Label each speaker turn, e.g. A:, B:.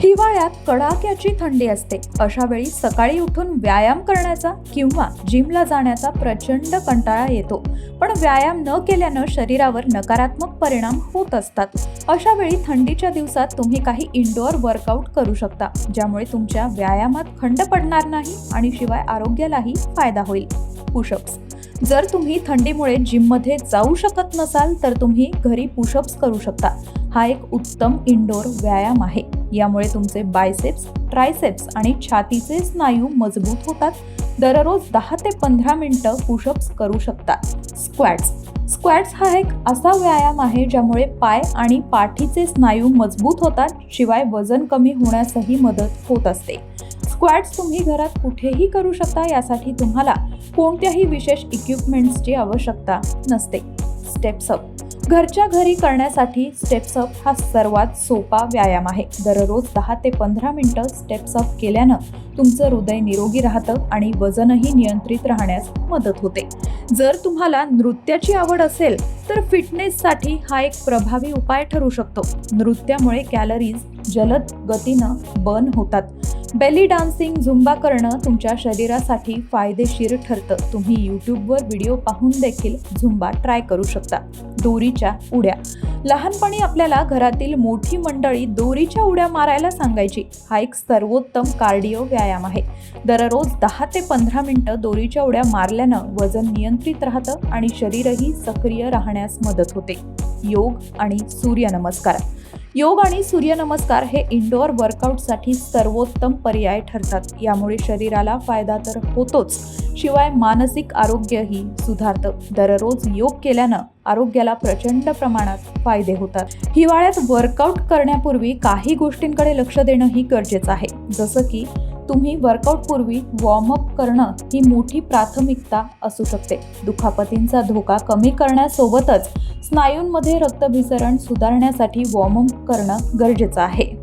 A: हिवाळ्यात कडाक्याची थंडी असते. अशा वेळी सकाळी उठून व्यायाम करण्याचा किंवा जिमला जाण्याचा प्रचंड कंटाळा येतो. पण व्यायाम न केल्यानं शरीरावर नकारात्मक परिणाम होत असतात. अशा वेळी थंडीच्या दिवसात तुम्ही काही इनडोअर वर्कआउट करू शकता ज्यामुळे तुमच्या व्यायामात खंड पडणार नाही आणि शिवाय आरोग्यालाही फायदा होईल. पुशअप्स. जर तुम्ही थंडीमुळे जिममध्ये जाऊ शकत नसाल तर तुम्ही घरी पुशअप्स करू शकता. हा एक उत्तम इनडोअर व्यायाम आहे. यामुळे तुमचे बायसेप्स ट्रायसेप्स आणि छातीचे स्नायू मजबूत होतात. दररोज दहा ते पंधरा मिनटं पुशअप्स करू शकता स्क्वॅट्स. स्क्वॅट्स हा एक असा व्यायाम आहे ज्यामुळे पाय आणि पाठीचे स्नायू मजबूत होतात शिवाय वजन कमी होण्यासही मदत होत असते. स्क्वॅट्स तुम्ही घरात कुठेही करू शकता यासाठी तुम्हाला कोणत्याही विशेष इक्विपमेंट्सची आवश्यकता नसते. स्टेप्सअप घरच्या घरी करण्यासाठी स्टेप्सअप हा सर्वात सोपा व्यायाम आहे. दररोज दहा ते पंधरा मिनटं स्टेप्सअप केल्यानं तुमचं हृदय निरोगी राहतं आणि वजनही नियंत्रित राहण्यास मदत होते. जर तुम्हाला नृत्याची आवड असेल तर फिटनेससाठी हा एक प्रभावी उपाय ठरू शकतो. नृत्यामुळे कॅलरीज जलद गतीनं बर्न होतात. बेली डान्सिंग झुंबा करणं तुमच्या शरीरासाठी फायदेशीर ठरतं. तुम्ही यूट्यूबवर व्हिडिओ पाहून देखील झुंबा ट्राय करू शकता. दोरीच्या उड्या. लहानपणी आपल्याला घरातील मोठी मंडळी दोरीच्या उड्या मारायला सांगायची. हा एक सर्वोत्तम कार्डिओ व्यायाम आहे. दररोज दहा ते पंधरा मिनटं दोरीच्या उड्या मारल्यानं वजन नियंत्रित राहतं आणि शरीरही सक्रिय राहण्यास मदत होते. योग आणि सूर्यनमस्कार. योग आणि सूर्यनमस्कार हे इंडोअर वर्कआउटसाठी सर्वोत्तम पर्याय ठरतात. यामुळे शरीराला फायदा तर होतोच. शिवाय मानसिक आरोग्यही सुधारतं. दररोज योग केल्यानं आरोग्याला प्रचंड प्रमाणात फायदे होतात. हिवाळ्यात वर्कआउट करण्यापूर्वी काही गोष्टींकडे लक्ष देणंही गरजेचं आहे. जसं की तुम्ही वर्कआउटपूर्वी वॉर्मअप करणं ही मोठी प्राथमिकता असू शकते. दुखापतींचा धोका कमी करण्यासोबतच स्नायूंमध्ये रक्तभिसरण सुधारण्यासाठी वॉर्मअप करणं गरजेचं आहे.